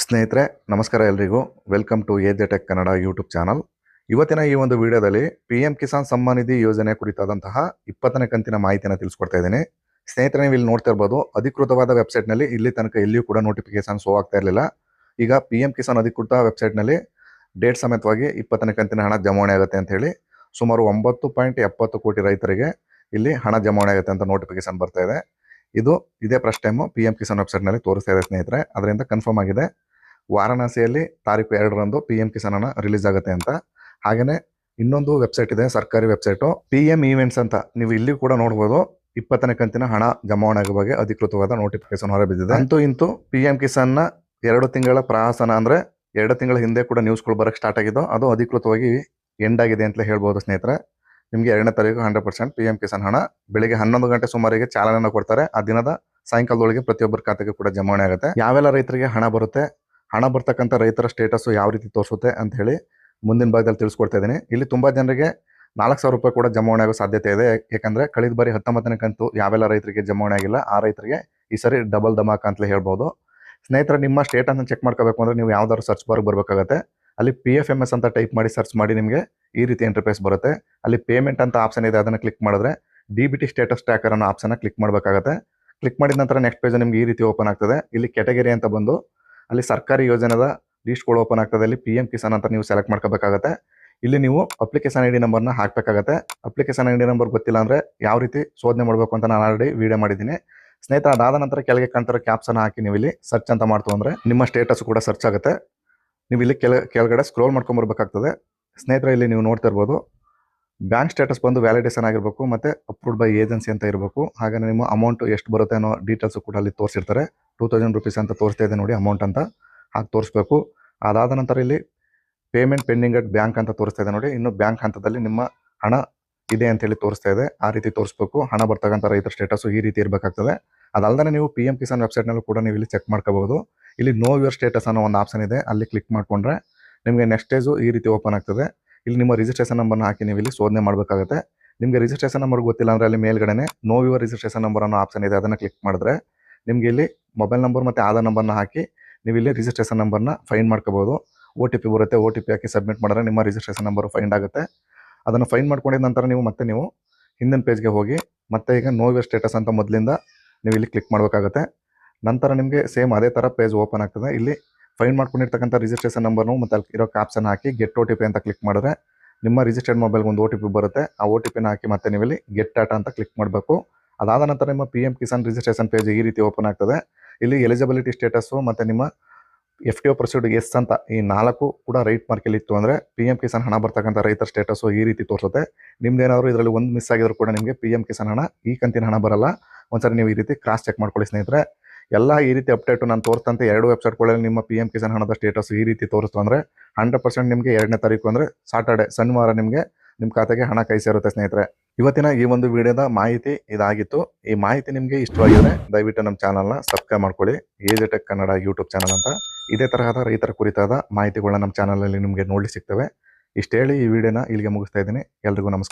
ಸ್ನೇಹಿತರೆ, ನಮಸ್ಕಾರ ಎಲ್ರಿಗೂ. Welcome to A tech Kannada YouTube channel ಇವತ್ತಿನ ಈ ಒಂದು ವಿಡಿಯೋದಲ್ಲಿ ಪಿ ಎಂ ಕಿಸಾನ್ ಸಮ್ಮಾನ್ ನಿಧಿ ಯೋಜನೆ ಕುರಿತಾದಂತಹ ಇಪ್ಪತ್ತನೇ ಕಂತಿನ ಮಾಹಿತಿಯನ್ನು ತಿಳಿಸ್ಕೊಡ್ತಾ ಇದ್ದೀನಿ. ಸ್ನೇಹಿತರೆ, ನೀವು ಇಲ್ಲಿ ನೋಡ್ತಾ ಇರ್ಬೋದು, ಅಧಿಕೃತವಾದ ವೆಬ್ಸೈಟ್ನಲ್ಲಿ ಇಲ್ಲಿ ತನಕ ಎಲ್ಲಿಯೂ ಕೂಡ ನೋಟಿಫಿಕೇಶನ್ ಶೋ ಆಗ್ತಾ ಇರಲಿಲ್ಲ. ಈಗ ಪಿ ಎಂ ಕಿಸಾನ್ ಅಧಿಕೃತ ವೆಬ್ಸೈಟ್ನಲ್ಲಿ ಡೇಟ್ ಸಮೇತವಾಗಿ ಇಪ್ಪತ್ತನೇ ಕಂತಿನ ಹಣ ಜಮಾವಣೆ ಆಗುತ್ತೆ ಅಂತ ಹೇಳಿ, ಸುಮಾರು ಒಂಬತ್ತು ಪಾಯಿಂಟ್ ಎಪ್ಪತ್ತು ಕೋಟಿ ರೈತರಿಗೆ ಇಲ್ಲಿ ಹಣ ಜಮಾವಣೆ ಆಗುತ್ತೆ ಅಂತ ನೋಟಿಫಿಕೇಶನ್ ಬರ್ತಾ ಇದೆ. ಇದು ಇದೇ first time P M Kisan ವೆಬ್ಸೈಟ್ನಲ್ಲಿ ತೋರಿಸ್ತಾ ಇದೆ ಸ್ನೇಹಿತರೆ. ಅದರಿಂದ ಕನ್ಫರ್ಮ್ ಆಗಿದೆ. ವಾರಣಾಸಿಯಲ್ಲಿ ತಾರೀಕು ಎರಡರಂದು ಪಿ ಎಂ ಕಿಸಾನ್ ಹಣ ರಿಲೀಸ್ ಆಗುತ್ತೆ ಅಂತ. ಹಾಗೆಯೇ ಇನ್ನೊಂದು ವೆಬ್ಸೈಟ್ ಇದೆ, ಸರ್ಕಾರಿ ವೆಬ್ಸೈಟು ಪಿ ಎಂ ಈವೆಂಟ್ಸ್ ಅಂತ ನೀವು ಇಲ್ಲಿ ಕೂಡ ನೋಡ್ಬೋದು. ಇಪ್ಪತ್ತನೇ ಕಂತಿನ ಹಣ ಜಮಾವಣೆ ಆಗುವ ಬಗ್ಗೆ ಅಧಿಕೃತವಾದ ನೋಟಿಫಿಕೇಶನ್ ಹೊರಬಿದ್ದಿದೆ ಅಂತೂ ಇಂತೂ ಪಿ ಎಂ ಕಿಸಾನ್ನ ಎರಡು ತಿಂಗಳ ಪ್ರವಾಸನ ಅಂದರೆ ಎರಡು ತಿಂಗಳ ಹಿಂದೆ ಕೂಡ ನ್ಯೂಸ್ಗಳು ಬರೋಕ್ಕೆ ಸ್ಟಾರ್ಟ್ ಆಗಿದ್ದು ಅದು ಅಧಿಕೃತವಾಗಿ ಎಂಡ್ ಆಗಿದೆ ಅಂತಲೇ ಹೇಳ್ಬೋದು ಸ್ನೇಹಿತರೆ. ನಿಮಗೆ ಎರಡನೇ ತಾರೀಕು hundred percent P M Kisan ಹಣ ಬೆಳಿಗ್ಗೆ ಹನ್ನೊಂದು ಗಂಟೆ ಸುಮಾರಿಗೆ ಚಾಲನೆಯನ್ನು ಕೊಡ್ತಾರೆ. ಆ ದಿನದ ಸಾಯಂಕಾಲದೊಳಗೆ ಪ್ರತಿಯೊಬ್ಬರ ಖಾತೆಗೆ ಕೂಡ ಜಮಾವಣೆ ಆಗುತ್ತೆ. ಯಾವೆಲ್ಲ ರೈತರಿಗೆ ಹಣ ಬರುತ್ತೆ, ಹಣ ಬರ್ತಕ್ಕಂಥ ರೈತರ ಸ್ಟೇಟಸ್ ಯಾವ ರೀತಿ ತೋರಿಸುತ್ತೆ ಅಂತ ಹೇಳಿ ಮುಂದಿನ ಭಾಗದಲ್ಲಿ ತಿಳಿಸ್ಕೊಡ್ತಾ ಇದ್ದೀನಿ. ಇಲ್ಲಿ ತುಂಬಾ ಜನರಿಗೆ ನಾಲ್ಕು ಸಾವಿರ ರೂಪಾಯಿ ಕೂಡ ಜಮಾವಣೆ ಆಗೋ ಸಾಧ್ಯತೆ ಇದೆ. ಯಾಕಂದ್ರೆ ಕಳೆದ ಬಾರಿ ಹತ್ತೊಂಬತ್ತನೇ ಕಂತು ಯಾವೆಲ್ಲ ರೈತರಿಗೆ ಜಮಾವಣೆ ಆಗಿಲ್ಲ, ಆ ರೈತರಿಗೆ ಈ ಸರಿ ಡಬಲ್ ಧಮಾಕ ಅಂತಲೇ ಹೇಳ್ಬೋದು. ಸ್ನೇಹಿತರೆ, ನಿಮ್ಮ ಸ್ಟೇಟನ್ನು ಚೆಕ್ ಮಾಡ್ಕೋಬೇಕು ಅಂದರೆ ನೀವು ಯಾವ್ದಾದ್ರು ಸರ್ಚ್ ಬಾರ್ಗೆ ಬರಬೇಕಾಗತ್ತೆ. ಅಲ್ಲಿ ಪಿ ಎಫ್ ಎಂ ಎಸ್ ಅಂತ ಟೈಪ್ ಮಾಡಿ ಸರ್ಚ್ ಮಾಡಿ ನಿಮಗೆ ಈ ರೀತಿ ಇಂಟರ್ಫೇಸ್ ಬರುತ್ತೆ. ಅಲ್ಲಿ ಪೇಮೆಂಟ್ ಅಂತ ಆಪ್ಷನ್ ಇದೆ, ಅದನ್ನು ಕ್ಲಿಕ್ ಮಾಡಿದ್ರೆ D B T status tracker ಅನ್ನೋ ಆಪ್ಷನ್ ಕ್ಲಿಕ್ ಮಾಡಬೇಕಾಗತ್ತೆ. ಕ್ಲಿಕ್ ಮಾಡಿದ ನಂತರ ನೆಕ್ಸ್ಟ್ ಪೇಜ್ ನಿಮ್ಗೆ ಈ ರೀತಿ ಓಪನ್ ಆಗ್ತದೆ. ಇಲ್ಲಿ ಕೆಟಗರಿ ಅಂತ ಬಂದು ಅಲ್ಲಿ ಸರ್ಕಾರಿ ಯೋಜನೆದ ಲೀಸ್ಟ್ಗಳು ಓಪನ್ ಆಗ್ತದೆ. ಅಲ್ಲಿ ಪಿ ಎಂ ಕಿಸಾನ್ ಅಂತ ನೀವು ಸೆಲೆಕ್ಟ್ ಮಾಡ್ಕೋಬೇಕಾಗತ್ತೆ. ಇಲ್ಲಿ ನೀವು ಅಪ್ಲಿಕೇಶನ್ ಐ ಡಿ ನಂಬರ್ನ ಹಾಕಬೇಕಾಗತ್ತೆ. ಅಪ್ಲಿಕೇಶನ್ ಐ ಡಿ ನಂಬರ್ ಗೊತ್ತಿಲ್ಲ ಅಂದರೆ ಯಾವ ರೀತಿ ಶೋಧನೆ ಮಾಡಬೇಕು ಅಂತ ನಾನು ಆಲ್ರೆಡಿ ವಿಡಿಯೋ ಮಾಡಿದ್ದೀನಿ. ಸ್ನೇಹಿತರ, ಅದಾದ ನಂತರ ಕೆಳಗೆ ಕಾಣ್ತಿರೋ ಕ್ಯಾಪ್ಸನ್ನು ಹಾಕಿ ನೀವು ಇಲ್ಲಿ ಸರ್ಚ್ ಅಂತ ಮಾಡ್ತು ಅಂದರೆ ನಿಮ್ಮ ಸ್ಟೇಟಸ್ ಕೂಡ ಸರ್ಚ್ ಆಗುತ್ತೆ. ನೀವು ಇಲ್ಲಿ ಕೆಳ, ಕೆಳಗಡೆ ಸ್ಕ್ರೋಲ್ ಮಾಡ್ಕೊಂಬರ್ಬೇಕಾಗ್ತದೆ ಸ್ನೇಹಿತರೆ, ಇಲ್ಲಿ ನೀವು ನೋಡ್ತಾ ಇರ್ಬೋದು. ಬ್ಯಾಂಕ್ ಸ್ಟೇಟಸ್ ಬಂದು ವ್ಯಾಲಿಡೇಷನ್ ಆಗಿರಬೇಕು, ಮತ್ತೆ ಅಪ್ರೂವ್ಡ್ ಬೈ ಏಜೆನ್ಸಿ ಅಂತ ಇರಬೇಕು. ಹಾಗೆ ನಿಮ್ಮ ಅಮೌಂಟ್ ಎಷ್ಟು ಬರುತ್ತೆ ಅನ್ನೋ ಡೀಟೇಲ್ಸ್ ಕೂಡ ಅಲ್ಲಿ ತೋರಿಸಿರ್ತಾರೆ. ಟೂ ತೌಸಂಡ್ ರುಪೀಸ್ ಅಂತ ತೋರಿಸ್ತಾ ಇದೆ ನೋಡಿ ಅಮೌಂಟ್ ಅಂತ. ಹಾಗೆ ತೋರಿಸ್ಬೇಕು. ಅದಾದ ನಂತರ ಇಲ್ಲಿ ಪೇಮೆಂಟ್ ಪೆಂಡಿಂಗ್ ಅಟ್ ಬ್ಯಾಂಕ್ ಅಂತ ತೋರಿಸ್ತಾ ಇದೆ ನೋಡಿ. ಇನ್ನು ಬ್ಯಾಂಕ್ ಹಂತದಲ್ಲಿ ನಿಮ್ಮ ಹಣ ಇದೆ ಅಂತ ಹೇಳಿ ತೋರಿಸ್ತಾ ಇದೆ. ಆ ರೀತಿ ತೋರಿಸ್ಬೇಕು. ಹಣ ಬರ್ತಕ್ಕಂಥ ರೈತರ ಸ್ಟೇಟಸ್ಸು ಈ ರೀತಿ ಇರಬೇಕಾಗ್ತದೆ. ಅದಲ್ಲದೆ ನೀವು ಪಿ ಎಂ ಕಿಸಾನ್ ವೆಬ್ಸೈಟ್ನಲ್ಲೂ ಕೂಡ ನೀವು ಇಲ್ಲಿ ಚೆಕ್ ಮಾಡ್ಕೋಬಹುದು. ಇಲ್ಲಿ ನೋ ಯುವರ್ ಸ್ಟೇಟಸ್ ಅನ್ನೋ ಒಂದು ಆಪ್ಷನ್ ಇದೆ. ಅಲ್ಲಿ ಕ್ಲಿಕ್ ಮಾಡಿಕೊಂಡ್ರೆ ನಿಮಗೆ ನೆಕ್ಸ್ಟ್ ಸ್ಟೇಜು ಈ ರೀತಿ ಓಪನ್ ಆಗ್ತದೆ. ಇಲ್ಲಿ ನಿಮ್ಮ ರಿಜಿಸ್ಟ್ರೇಷನ್ ನಂಬರ್ನ ಹಾಕಿ ನೀವು ಇಲ್ಲಿ ಶೋಧನೆ ಮಾಡಬೇಕಾಗುತ್ತೆ. ನಿಮಗೆ ರಿಜಿಸ್ಟ್ರೇಷನ್ ನಂಬರ್ ಗೊತ್ತಿಲ್ಲ ಅಂದರೆ ಅಲ್ಲಿ ಮೇಲ್ಗಡೆ ನೋ ಯುವರ್ ರಿಜಿಸ್ಟ್ರೇಷನ್ ನಂಬರ್ ಅನ್ನೋ ಆಪ್ಷನ್ ಇದೆ. ಅದನ್ನು ಕ್ಲಿಕ್ ಮಾಡಿದ್ರೆ ನಿಮಗೆ ಇಲ್ಲಿ ಮೊಬೈಲ್ ನಂಬರ್ ಮತ್ತು ಆಧಾರ್ ನಂಬರ್ನ ಹಾಕಿ ನೀವು ಇಲ್ಲಿ ರಿಜಿಸ್ಟ್ರೇಷನ್ ನಂಬರ್ನ ಫೈಂಡ್ ಮಾಡ್ಕೋಬೋದು. ಓ ಟಿ ಪಿ ಬರುತ್ತೆ. ಓ ಟಿ ಪಿ ಹಾಕಿ ಸಬ್ಮಿಟ್ ಮಾಡಿದ್ರೆ ನಿಮ್ಮ ರಿಜಿಸ್ಟ್ರೇಷನ್ ನಂಬರ್ ಫೈಂಡ್ ಆಗುತ್ತೆ. ಅದನ್ನು ಫೈಂಡ್ ಮಾಡ್ಕೊಂಡಿದ ನಂತರ ನೀವು ಮತ್ತೆ ನೀವು ಹಿಂದಿನ ಪೇಜ್ಗೆ ಹೋಗಿ ಮತ್ತೆ ಈಗ ನೋ ಯುವರ್ ಸ್ಟೇಟಸ್ ಅಂತ ಮೊದಲಿಂದ ನೀವು ಇಲ್ಲಿ ಕ್ಲಿಕ್ ಮಾಡಬೇಕಾಗುತ್ತೆ. ನಂತರ ನಿಮಗೆ ಸೇಮ್ ಅದೇ ಥರ ಪೇಜ್ ಓಪನ್ ಆಗ್ತದೆ. ಇಲ್ಲಿ ಫೈಂಡ್ ಮಾಡ್ಕೊಂಡಿರ್ತಕ್ಕಂಥ ರಿಜಿಸ್ಟ್ರೇಷನ್ ನಂಬರ್ನು ಮತ್ತು ಅಲ್ಲಿ ಇರೋ ಕ್ಯಾಪ್ಸನ್ನು ಹಾಕಿ ಗೆಟ್ ಒ ಟಿ ಪಿ ಅಂತ ಕ್ಲಿಕ್ ಮಾಡಿದ್ರೆ ನಿಮ್ಮ ರಿಜಿಸ್ಟರ್ಡ್ ಮೊಬೈಲ್ಗೆ ಒಂದು ಒ ಟಿ ಪಿ ಬರುತ್ತೆ. ಆ ಒ ಟಿ ಪಿನ ಹಾಕಿ ಮತ್ತೆ ನೀವು ಇಲ್ಲಿ ಗೆಟ್ ಡಾಟಾ ಅಂತ ಕ್ಲಿಕ್ ಮಾಡಬೇಕು. ಅದಾದ ನಂತರ ನಿಮ್ಮ P M Kisan registration page ಈ ರೀತಿ ಓಪನ್ ಆಗ್ತದೆ. ಇಲ್ಲಿ ಎಲಿಜಿಬಿಲಿಟಿ ಸ್ಟೇಟಸ್ಸು ಮತ್ತು ನಿಮ್ಮ F T O processed ಅಂತ ಈ ನಾಲ್ಕು ಕೂಡ ರೈಟ್ ಮಾರ್ಕಲ್ಲಿ ಇತ್ತು ಅಂದರೆ ಪಿ ಎಂ ಕಿಸಾನ್ ಹಣ ಬರ್ತಕ್ಕಂಥ ರೈತರ ಸ್ಟೇಟಸ್ಸು ಈ ರೀತಿ ತೋರಿಸುತ್ತೆ. ನಿಮ್ದೇನಾದರೂ ಇದರಲ್ಲಿ ಒಂದು ಮಿಸ್ ಆಗಿದ್ರು ಕೂಡ ನಿಮಗೆ ಪಿ ಎಂ ಕಿಸಾನ್ ಹಣ, ಈ ಕಂತಿನ ಹಣ ಬರಲ್ಲ. ಒಂದ್ಸರಿ ನೀವು ಈ ರೀತಿ ಕ್ರಾಸ್ ಚೆಕ್ ಮಾಡ್ಕೊಳ್ಳಿ ಸ್ನೇಹಿತರೆ. ಎಲ್ಲ ಈ ರೀತಿ ಅಪ್ಡೇಟು ನಾನು ತೋರಿಸ್ತಂತೆ ಎರಡು ವೆಬ್ಸೈಟ್ಗಳಲ್ಲಿ ನಿಮ್ಮ ಪಿ ಎಂ ಕಿಸಾನ್ ಹಣದ ಸ್ಟೇಟಸ್ ಈ ರೀತಿ ತೋರಿಸ್ತು ಅಂದರೆ ಹಂಡ್ರೆಡ್ ಪರ್ಸೆಂಟ್ ನಿಮಗೆ ಎರಡನೇ ತಾರೀಕು ಅಂದರೆ ಸಾಟರ್ಡೆ ಶನಿವಾರ ನಿಮಗೆ ನಿಮ್ಮ ಖಾತೆಗೆ ಹಣ ಕೈ ಸೇರುತ್ತೆ ಸ್ನೇಹಿತರೆ. ಇವತ್ತಿನ ಈ ಒಂದು ವಿಡಿಯೋದ ಮಾಹಿತಿ ಇದಾಗಿತ್ತು. ಈ ಮಾಹಿತಿ ನಿಮಗೆ ಇಷ್ಟವಾಗಿದೆ ದಯವಿಟ್ಟು ನಮ್ಮ ಚಾನಲ್ನ ಸಬ್ಸ್ಕ್ರೈಬ್ ಮಾಡ್ಕೊಳ್ಳಿ. Age tech Kannada YouTube channel ಅಂತ ಇದೇ ತರಹದ ರೈತರ ಕುರಿತಾದ ಮಾಹಿತಿಗಳನ್ನ ನಮ್ಮ ಚಾನಲಲ್ಲಿ ನಿಮಗೆ ನೋಡಲಿ ಸಿಗ್ತವೆ. ಇಷ್ಟು ಹೇಳಿ ಈ ವಿಡಿಯೋನ ಇಲ್ಲಿಗೆ ಮುಗಿಸ್ತಾ ಇದ್ದೀನಿ. ಎಲ್ರಿಗೂ ನಮಸ್ಕಾರ.